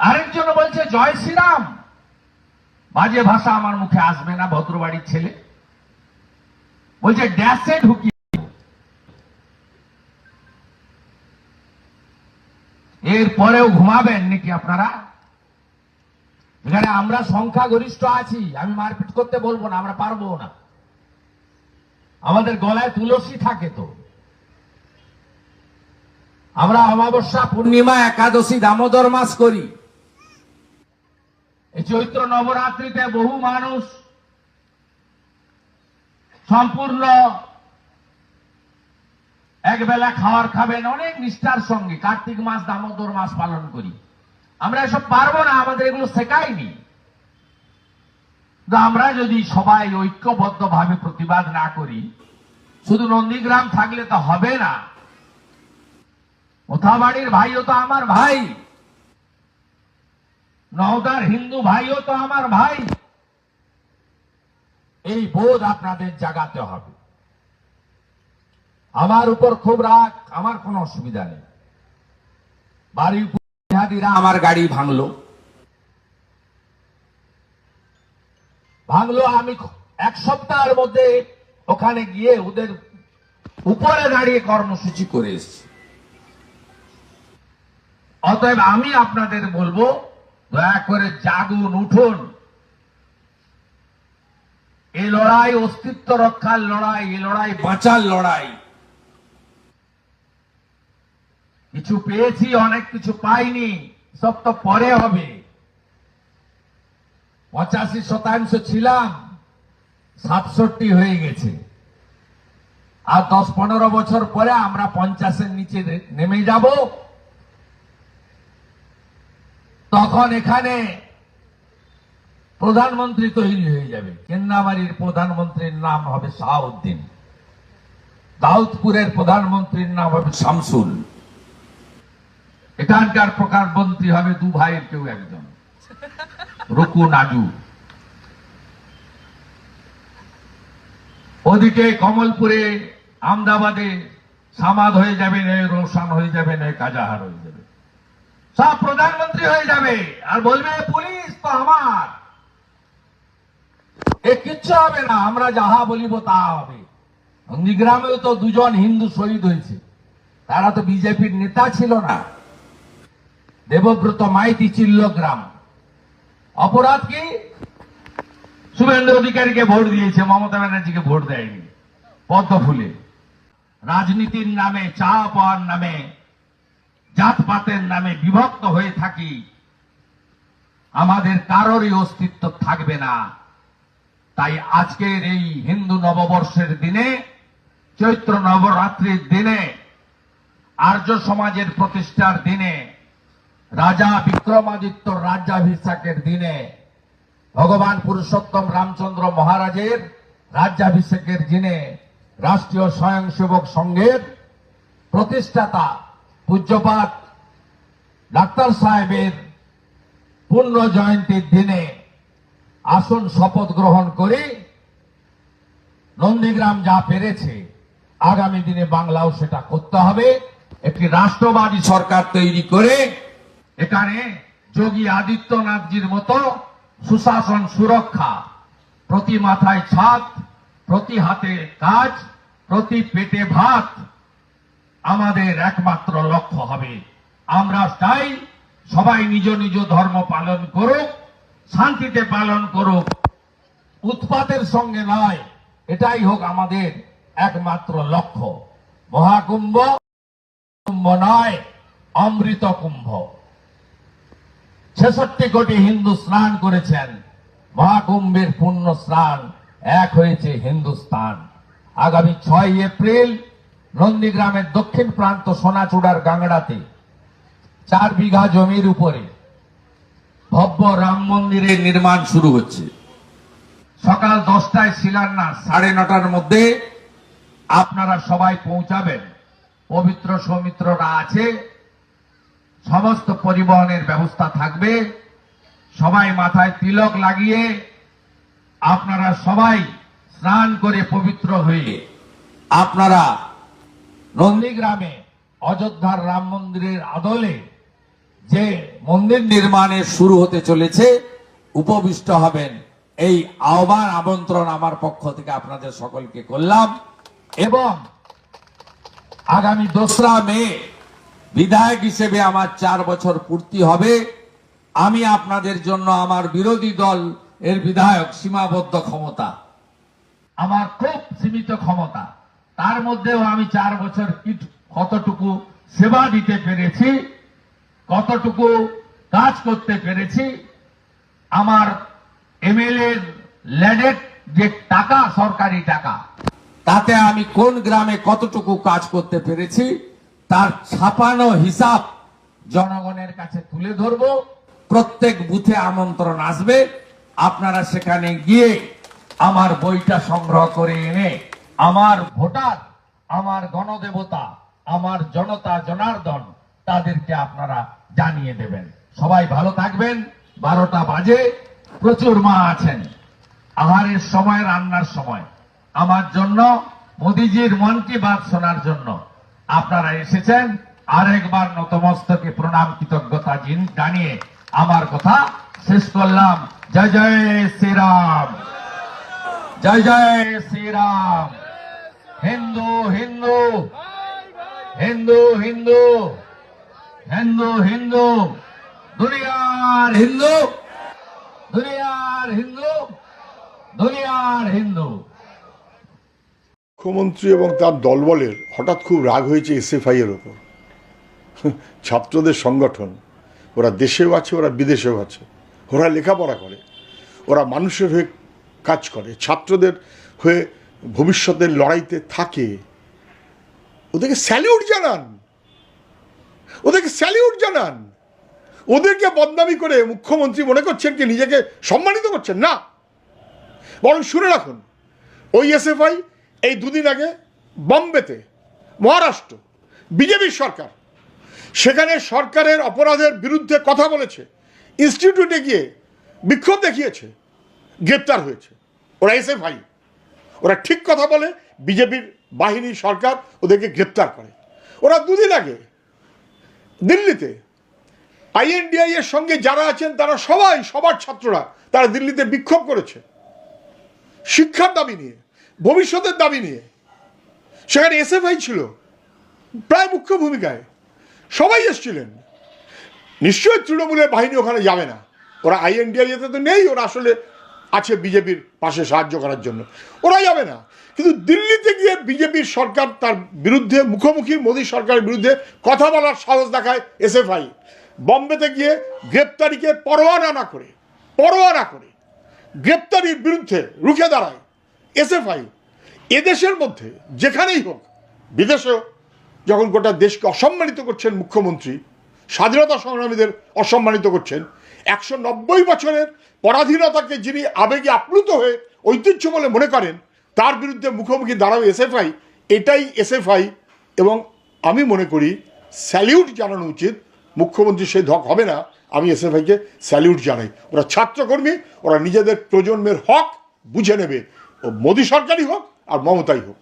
আরেকজন বলছে, জয় শ্রীরাম। বাজে ভাষা আমার মুখে আসবে না, ভদ্রবাড়ির ছেলে। বলছে, ড্যাশে ঢুকি। এর পরেও ঘুমাবেন নাকি আপনারা? এখানে আমরা সংখ্যাগরিষ্ঠ আছি, আমি মারপিট করতে বলব না, আমরা পারব না। আমাদের গলায় তুলসী থাকে তো। আমরা অমাবস্যা পূর্ণিমা, একাদশী, দামোদর মাস করি। এই চৈত্র নবরাত্রিতে বহু মানুষ সম্পূর্ণ একবেলা খাওয়ার খাবেন, অনেক নিষ্ঠার সঙ্গে। কার্তিক মাস, দামোদর মাস পালন করি। আমরা এসব পারব না, আমাদের এগুলো শেখায়নি। তো আমরা যদি সবাই ঐক্যবদ্ধ ভাবে প্রতিবাদ না করি, শুধু নন্দীগ্রাম থাকলে তো হবে না। কোথাবাড়ির ভাইও তো আমার ভাই। নওদার হিন্দু ভাইও তো আমার ভাই। এই বোধ আপনাদের জাগাতে হবে। আমার উপর খুব রাগ, আমার কোনো অসুবিধা নেই। বাড়ির আমার গাড়ি ভাঙলো। ভাঙলো আমি এক সপ্তাহের মধ্যে ওখানে গিয়ে ওদের উপরে দাঁড়িয়ে কর্মসূচি করে এসেছি। অতএব আমি আপনাদের বলব দয়া করে জাগুন উঠুন এই লড়াই অস্তিত্ব রক্ষার লড়াই এই লড়াই বাঁচার লড়াই। কিছু পেয়েছি, অনেক কিছু পাইনি, সব তো পরে হবে। পঁচাশি শতাংশ ছিলাম, সাতষট্টি হয়ে গেছে। আর দশ পনেরো বছর পরে আমরা পঞ্চাশের নিচে নেমে যাব। তখন এখানে প্রধানমন্ত্রী তৈরি হয়ে যাবে। কেন্দ্রাবাড়ির প্রধানমন্ত্রীর নাম হবে শাহাউদ্দিন। দাউদপুরের প্রধানমন্ত্রীর নাম হবে শামসুল। এখানকার প্রধানমন্ত্রী হবে দু ভাইয়ের কেউ একজন। রুকু নাজু। ওদিকে কমলপুরে আমদাবাদে সামাদ হয়ে যাবে না রোশন হয়ে যাবে না কাজাহার হয়ে যাবে। সব প্রধানমন্ত্রী হয়ে যাবে। আর বলবে, পুলিশ তো আমার। এ কিচ্ছু হবে না, আমরা যাহা বলিব তা হবে। নন্দীগ্রামেও তো দুজন হিন্দু শহীদ হয়েছে। তারা তো বিজেপির নেতা ছিল না। দেবব্রত মাইতি চিল্ল গ্রাম। অপরাধ কি? শুভেন্দু অধিকারীকে ভোট দিয়েছে, মমতা ব্যানার্জিকে ভোট দেয়নি। পদ্ম ফুলে। রাজনীতির নামে চা পাওয়ার নামে জাতপাতের নামে বিভক্ত হয়ে থাকি, আমাদের কারোরই অস্তিত্ব থাকবে না। তাই আজকের এই হিন্দু নববর্ষের দিনে, চৈত্র নবরাত্রির দিনে, আর্য সমাজের প্রতিষ্ঠার দিনে, রাজা বিক্রমাদিত্য রাজ্যাভিষেকের দিনে, ভগবান পুরুষোত্তম রামচন্দ্র মহারাজের রাজ্যাভিষেকের দিনে, রাষ্ট্রীয় স্বয়ংসেবক সংঘের প্রতিষ্ঠাতা পূজ্যপাত ডাক্তার সাহেবের পূর্ণ জয়ন্তীর দিনে আসন শপথ গ্রহণ করে নন্দীগ্রাম যা পেরেছে, আগামী দিনে বাংলাও সেটা করতে হবে। একটি রাষ্ট্রবাদী সরকার তৈরি করে এখানে যোগী আদিত্যনাথজির মতো সুশাসন সুরক্ষা, প্রতি মাথায় ছাদ, প্রতি হাতে কাজ, প্রতি পেটে ভাত আমাদের একমাত্র লক্ষ্য হবে। আমরা চাই সবাই নিজ নিজ ধর্ম পালন করুক, শান্তিতে পালন করুক। উৎপাতের সঙ্গে নয়, এটাই হোক আমাদের একমাত্র লক্ষ্য। মহাকুম্ভ কুম্ভ নয়, অমৃত কুম্ভ। ছেষট্টি কোটি হিন্দু স্নান করেছেন। মহাকুম্ভের পূর্ণ স্নান এক হয়েছে হিন্দুস্তান আগামী ছয় এপ্রিল নন্দীগ্রামের দক্ষিণ প্রান্ত সোনাচূড়ার গাংড়াতে, চার বিঘা জমির উপরে ভব্য রাম মন্দিরের নির্মাণ শুরু হচ্ছে। সকাল দশটায় শিলান্যাস, সাড়ে নটার মধ্যে আপনারা সবাই পৌঁছাবেন। পবিত্র সৌমিত্ররা আছে, সমস্ত পরিবহনের ব্যবস্থা থাকবে। সবাই মাথায় তিলক লাগিয়ে আপনারা সবাই স্নান করে পবিত্র হয়ে আপনারা নন্দীগ্রামে অযোধ্যার রাম মন্দিরের আদলে যে মন্দির নির্মাণের শুরু হতে চলেছে, উপবিষ্ট হবেন এই আহ্বান, আমন্ত্রণ আমার পক্ষ থেকে আপনাদের সকলকে করলাম। এবং আগামী দোসরা মে বিধায়ক হিসেবে আমার চার বছর পূর্তি হবে। আমি আপনাদের জন্য আমার বিরোধী দল এর বিধায়ক সীমাবদ্ধ ক্ষমতা, আমার খুব সীমিত ক্ষমতা। তার মধ্যেও আমি চার বছর কতটুকু সেবা দিতে পেরেছি, কতটুকু কাজ করতে পেরেছি, আমার এমএলএ ল্যাডের যে টাকা, সরকারি টাকা, তাতে আমি কোন গ্রামে কতটুকু কাজ করতে পেরেছি, তার ছাপানো হিসাব জনগণের কাছে তুলে ধরব। প্রত্যেক বুথে আমন্ত্রণ আসবে, আপনারা সেখানে গিয়ে আমার বইটা সংগ্রহ করে এনে আমার ভোটার, আমার গণদেবতা, আমার জনতা, জনার্দন, তাদেরকে আপনারা জানিয়ে দেবেন। সবাই ভালো থাকবেন। বারোটা বাজে। প্রচুর মা আছেন। আহারের সময়, রান্নার সময়। আমার জন্য, মোদিজির মন কি শোনার জন্য। আপনারা এসেছেন। আরেকবার নতমস্তকে প্রণাম কৃতজ্ঞতা জানিয়ে আমার কথা শেষ করলাম। জয় জয় শ্রীরাম। জয় জয় শ্রীরাম। হিন্দু হিন্দু হিন্দু হিন্দু হিন্দু হিন্দু, দুনিয়ার হিন্দু দুনিয়ার হিন্দু দুনিয়ার হিন্দু। মুখ্যমন্ত্রী এবং তার দলবলের হঠাৎ খুব রাগ হয়েছে এসএফআই এর ওপর। ছাত্রদের সংগঠন, ওরা দেশেও আছে, ওরা বিদেশেও আছে, ওরা লেখাপড়া করে, ওরা মানুষের হয়ে কাজ করে, ছাত্রদের হয়ে ভবিষ্যতের লড়াইতে থাকে। ওদেরকে স্যালিউট জানান। ওদেরকে স্যালিউট জানান। ওদেরকে বদনামি করে মুখ্যমন্ত্রী মনে করছেন কি নিজেকে সম্মানিত করছেন। না। বরং শুনে রাখুন, ওই এসএফআই এই দুদিন আগে বম্বেতে, মহারাষ্ট্র, বিজেপির সরকার, সেখানে সরকারের অপরাধের বিরুদ্ধে কথা বলেছে। ইনস্টিটিউটে গিয়ে বিক্ষোভ দেখিয়েছে, গ্রেপ্তার হয়েছে। ওরা এসএফআই ওরা ঠিক কথা বলে, বিজেপির বাহিনী সরকার ওদেরকে গ্রেপ্তার করে। ওরা দুদিন আগে দিল্লিতে আইএনডিআই এর সঙ্গে যারা আছেন, তারা সবাই, সবার ছাত্ররা তারা দিল্লিতে বিক্ষোভ করেছে। শিক্ষার দাবি নিয়ে, ভবিষ্যতের দাবি নিয়ে। সেখানে এসএফআই ছিল, প্রায় মুখ্য ভূমিকায়। সবাই এসছিলেন। নিশ্চয়ই তৃণমূলের বাহিনী ওখানে যাবে না। ওরা আইএনডিআই তো নেই, ওরা আসলে আছে বিজেপির পাশে সাহায্য করার জন্য। ওরা যাবে না। কিন্তু দিল্লিতে গিয়ে বিজেপির সরকার তার বিরুদ্ধে, মুখোমুখি মোদী সরকারের বিরুদ্ধে কথা বলার সাহস দেখায় এসএফআই। বম্বেতে গিয়ে গ্রেপ্তারিকে পরোয়ানা না করে পরোয়ানা করে গ্রেপ্তারির বিরুদ্ধে রুখে দাঁড়ায় এসএফআই। এদেশের মধ্যে, যেখানেই হোক, বিদেশেও যখন গোটা দেশকে অসম্মানিত করছেন মুখ্যমন্ত্রী, স্বাধীনতা সংগ্রামীদের অসম্মানিত করছেন একশো নব্বই বছরের পরাধীনতাকে যিনি আবেগে আপ্লুত হয়ে ঐতিহ্য বলে মনে করেন, তার বিরুদ্ধে মুখোমুখি দাঁড়াবে এসএফআই, এটাই এসএফআই এবং আমি মনে করি স্যালিউট জানানো উচিত। মুখ্যমন্ত্রী সেই ধক হবে না, আমি এসএফআইকে স্যালিউট জানাই। ওরা ছাত্রকর্মী, ওরা নিজেদের প্রজন্মের হক বুঝে নেবে। ও মোদী সরকারই হোক আর মমতাই হোক।